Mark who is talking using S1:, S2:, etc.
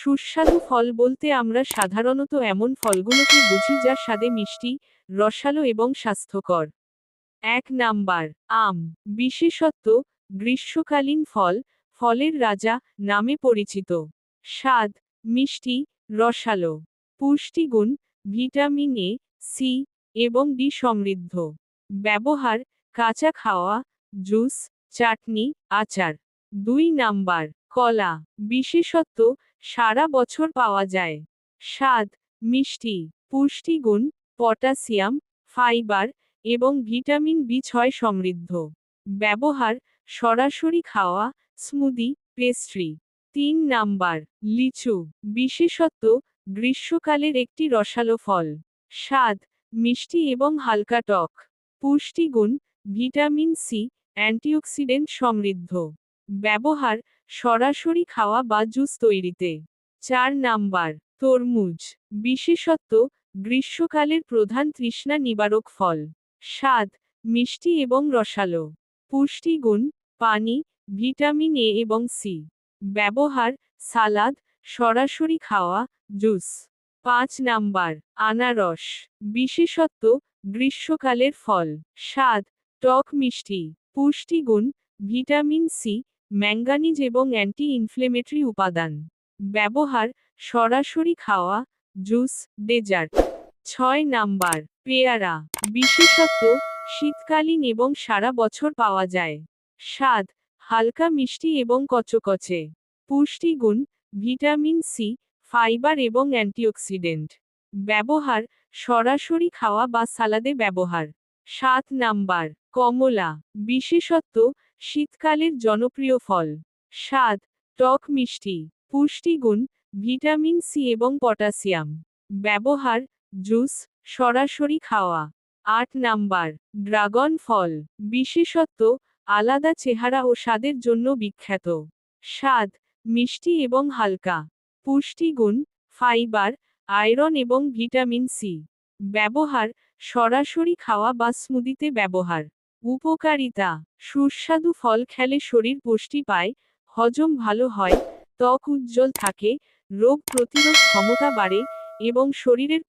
S1: সুস্বাদু ফল বলতে আমরা সাধারণত এমন ফলগুলোকে বুঝি যা স্বাদে মিষ্টি, রসালো এবং স্বাস্থ্যকর। এক নাম্বার, আম। বিশেষত্ব, গ্রীষ্মকালীন ফল, ফলের রাজা নামে পরিচিত। স্বাদ, মিষ্টি, রসালো। পুষ্টিগুণ, ভিটামিন এ, সি এবং ডি সমৃদ্ধ। ব্যবহার, কাঁচা খাওয়া, জুস, চাটনি, আচার। দুই নাম্বার কলা, বিশেষত্ব, সারা বছর পাওয়া যায়। স্বাদ, মিষ্টি, পুষ্টিগুণ, পটাশিয়াম, ফাইবার এবং ভিটামিন বি ছয় সমৃদ্ধ। ব্যবহার, সরাসরি খাওয়া, স্মুদি, পেস্ট্রি। তিন নাম্বার, লিচু, বিশেষত্ব, গ্রীষ্মকালের একটি রসালো ফল। স্বাদ, মিষ্টি এবং হালকা টক। পুষ্টিগুণ, ভিটামিন সি, অ্যান্টিঅক্সিডেন্ট সমৃদ্ধ। ব্যবহার সরাসরি খাওয়া বা জুস তৈরিতে। চার নাম্বার, তরমুজ, বিশেষত্ব, গ্রীষ্মকালের প্রধান তৃষ্ণা নিবারক ফল। স্বাদ, মিষ্টি এবং রসালো। পুষ্টিগুণ, পানি, ভিটামিন এ এবং সি। ব্যবহার, সালাদ, সরাসরি খাওয়া, জুস। পাঁচ নাম্বার, আনারস, বিশেষত্ব, গ্রীষ্মকালের ফল। স্বাদ, টক মিষ্টি। পুষ্টিগুণ, ভিটামিন সি ম্যাঙ্গানিজ এবং অ্যান্টি ইনফ্লেমেটরি উপাদান। ব্যবহার, সরাসরি খাওয়া, জুস, ডেজার্ট। ছয় নাম্বার, পেয়ারা। বিশেষত্ব শীতকালীন এবং সারা বছর পাওয়া যায়। স্বাদ, হালকা মিষ্টি এবং কচকচে। পুষ্টিগুণ, ভিটামিন সি ফাইবার এবং অ্যান্টিঅক্সিডেন্ট। ব্যবহার, সরাসরি খাওয়া বা সালাদে ব্যবহার। সাত নাম্বার কমলা, বিশেষত্ব, শীতকালের জনপ্রিয় ফল। স্বাদ, টক মিষ্টি, পুষ্টিগুণ, ভিটামিন সি এবং পটাশিয়াম। ব্যবহার, জুস, সরাসরি খাওয়া। আট নাম্বার, ড্রাগন ফল। বিশেষত্ব, আলাদা চেহারা ও স্বাদের জন্য বিখ্যাত। স্বাদ, মিষ্টি এবং হালকা। পুষ্টিগুণ, ফাইবার, আয়রন এবং ভিটামিন সি। ব্যবহার, সরাসরি খাওয়া বা স্মুদিতে ব্যবহার। উপকারিতা। সুস্বাদু ফল খেলে শরীর পুষ্টি পায়, হজম ভালো হয়, ত্বক উজ্জ্বল থাকে, রোগ প্রতিরোধ ক্ষমতা বাড়ে এবং শরীরের